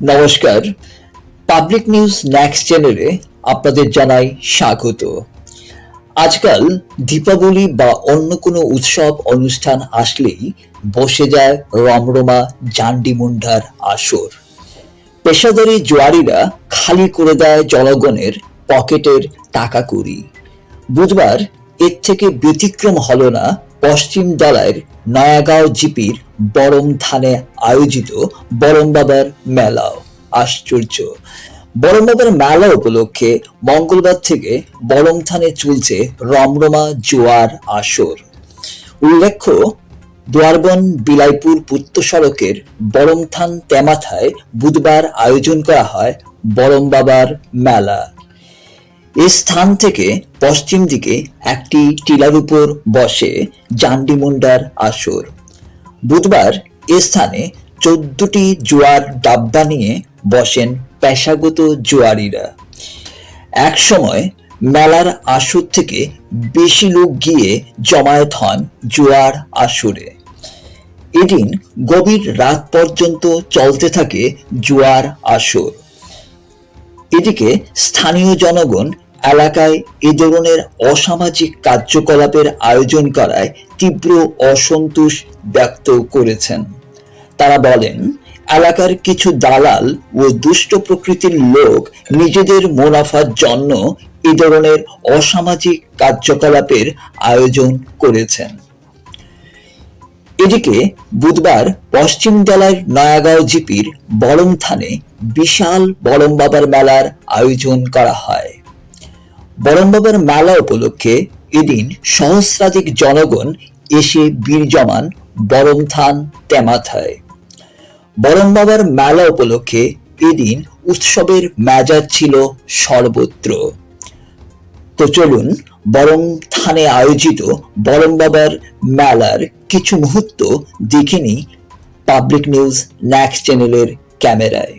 নমস্কার। Public news next চ্যানেলে আপনাদের জানাই স্বাগত। আজকাল দীপাবলি বা অন্য কোনো উৎসব অনুষ্ঠান আসলেই বসে যায় রমরমা জান্ডি মুন্ডার আসর। পেশাদারি জোয়ারিরা খালি করে দেয় জনগণের পকেটের টাকা কুড়ি বুধবার এর থেকে ব্যতিক্রম হল না পশ্চিম দলায়ের নয়াগাঁও জিপির বরম থানে আয়োজিত বরম বাবার মেলাও। আশ্চর্য। বরম বাবার মেলা উপলক্ষে মঙ্গলবার থেকে বরম থানে চলছে রমরমা জোয়ার আসর। উল্লেখ্য, দোয়ারবন বিলাইপুর পূর্ত সড়কের বরমথান তেমাথায় বুধবার আয়োজন করা হয় বরম বাবার মেলা। এই স্থান থেকে পশ্চিম দিকে একটি টিলার উপর বসে জান্ডিমুন্ডার আসর। বুধবার এ স্থানে চোদ্দটি জোয়ার ডাব্বা নিয়ে বসেন পেশাগত জোয়ারিরা। এক সময় মেলার আসর থেকে বেশি লোক গিয়ে জমায়েত হন জোয়ার আসরে। এদিন গভীর রাত পর্যন্ত চলতে থাকে জোয়ার আসর। এদিকে স্থানীয় জনগণ এলাকায় এ ধরনের অসামাজিক কার্যকলাপের আয়োজন করায় তীব্র অসন্তোষ ব্যক্ত করেছেন। তারা বলেন, এলাকার কিছু দালাল ও দুষ্ট প্রকৃতির লোক নিজেদের মুনাফার জন্য এ ধরনের অসামাজিক কার্যকলাপের আয়োজন করেছেন। এদিকে বুধবার পশ্চিম জেলার নয়াগাঁও জিপির বরম থানে বিশাল বরম বাবার মেলার আয়োজন করা হয়। বরম বাবার মেলা উপলক্ষে এদিন সহস্রাধিক জনগণ এসে বীর জমান বরম থান তেমাথায় বরম বাবার মেলা উপলক্ষে এদিন উৎসবের মেজাজ ছিল সর্বত্র। তো চলুন বরং থানে আয়োজিত বরং বাবার মেলার কিছু মুহূর্ত দেখে নিই পাবলিক নিউজ নেক্সট চ্যানেলের ক্যামেরায়।